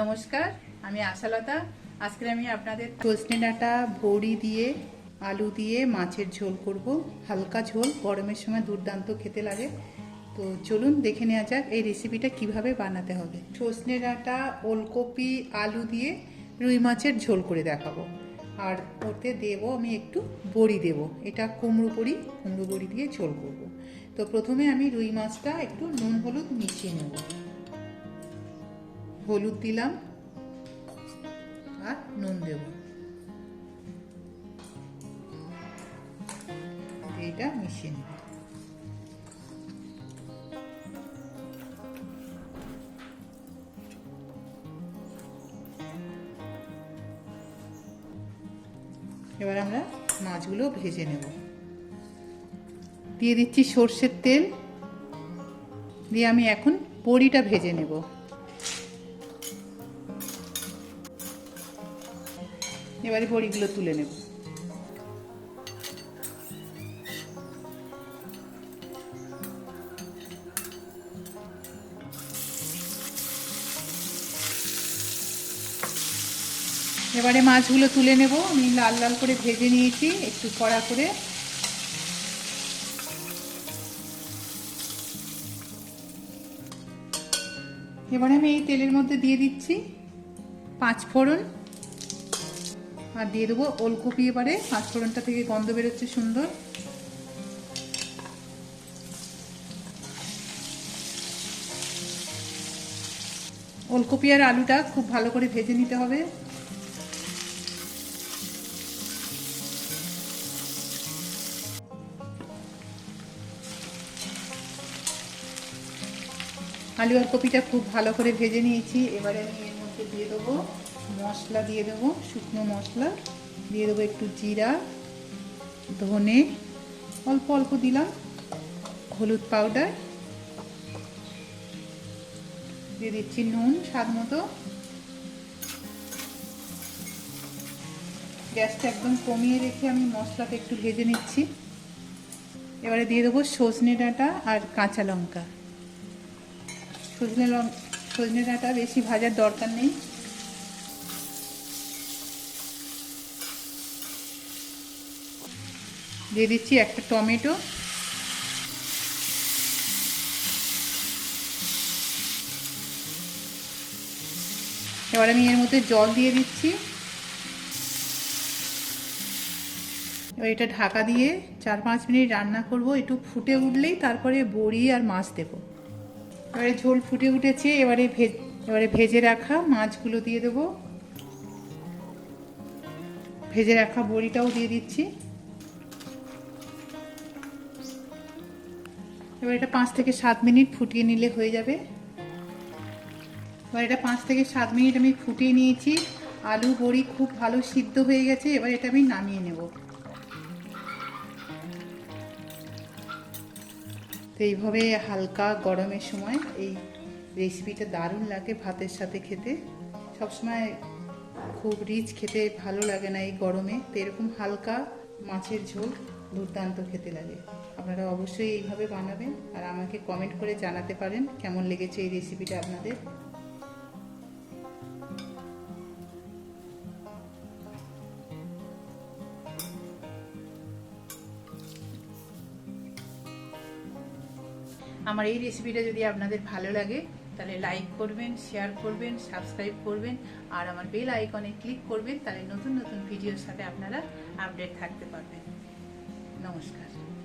নমস্কার, আমি আশালতা। আজকে আমি আপনাদের সজনে ডাঁটা বড়ি দিয়ে, আলু দিয়ে মাছের ঝোল করব। হালকা ঝোল, গরমের সময় দুর্দান্ত খেতে লাগে। তো চলুন দেখে নেওয়া যাক এই রেসিপিটা কীভাবে বানাতে হবে। সজনে ডাঁটা ওলকপি, আলু দিয়ে রুই মাছের ঝোল করে দেখাবো। আর ওতে দেব আমি একটু বড়ি দেব। এটা কুমড়ো বড়ি কুমড়ো বড়ি দিয়ে ঝোল করব। তো প্রথমে আমি রুই মাছটা একটু নুন, হলুদ মিশিয়ে নেব। হলুদ দিলাম আর নুন দেব। এইটা মিশিয়ে নেব। এবার আমরা মাছগুলো ভেজে নেব। দিয়ে দিচ্ছি সর্ষের তেল। দিয়ে আমি এখন বড়িটা ভেজে নেব। এবারে বড়িগুলো তুলে নেব। এবারে মাছগুলো তুলে নেব। আমি লাল লাল করে ভেজে নিয়েছি, একটু কড়া করে। এবারে আমি এই তেলের মধ্যে দিয়ে দিচ্ছি পাঁচ ফোড়ন। আর দিয়ে দেবো ওলকপি এবারে। পাঁচ ফোড়নটা থেকে গন্ধ বেরোচ্ছে সুন্দর। ওলকপি আর আলুটা খুব ভালো করে ভেজে নিতে হবে। আলু আর কপিটা খুব ভালো করে ভেজে নিয়েছি। এবারে আমি এর মধ্যে দিয়ে দেবো মশলা দিয়ে দেবো, শুকনো মশলা। দিয়ে দেবো একটু জিরা, ধনে, অল্প অল্প দিলাম, হলুদ পাউডার দিয়ে দিচ্ছি নুন, স্বাদ মতো। গ্যাসটা একদম কমিয়ে রেখে আমি মশলাটা একটু ভেজে নিচ্ছি। এবারে দিয়ে দেবো সজনে ডাঁটা আর কাঁচা লঙ্কা। সজনে লঙ্কা সজনে ডাঁটা বেশি ভাজার দরকার নেই। দিয়ে দিচ্ছি একটা টমেটো। এবার আমি এর মধ্যে জল দিয়ে দিচ্ছি। এবার এটা ঢাকা দিয়ে চার পাঁচ মিনিট রান্না করব। একটু ফুটে উঠলেই তারপরে বড়ি আর মাছ দেব। এবারে ঝোল ফুটে উঠেছে, এবারে ভেজ, এবারে ভেজে রাখা মাছগুলো দিয়ে দেবো। ভেজে রাখা বড়িটাও দিয়ে দিচ্ছি। এবার এটা পাঁচ থেকে সাত মিনিট ফুটিয়ে নিলে হয়ে যাবে। এবার এটা পাঁচ থেকে সাত মিনিট আমি ফুটিয়ে নিয়েছি। আলু, বড়ি খুব ভালো সিদ্ধ হয়ে গেছে, এবার এটা আমি নামিয়ে নেব। তো এইভাবে হালকা গরমের সময় এই রেসিপিটা দারুণ লাগে ভাতের সাথে খেতে। সবসময় খুব রিচ খেতে ভালো লাগে না এই গরমে, তো এরকম হালকা মাছের ঝোল। দুর্দান্ত খেতে লাগে। আপনারা অবশ্যই এইভাবে বানাবেন আর আমাকে কমেন্ট করে জানাতে পারেন কেমন লেগেছে এই রেসিপিটা আপনাদের। আমার এই রেসিপিটা যদি আপনাদের ভালো লাগে, তাহলে লাইক করবেন শেয়ার করবেন সাবস্ক্রাইব করবেন, আর আমার বেল আইকনে ক্লিক করবেন, তাহলে নতুন নতুন ভিডিওর সাথে আপনারা আপডেট থাকতে পারবেন। নমস্কার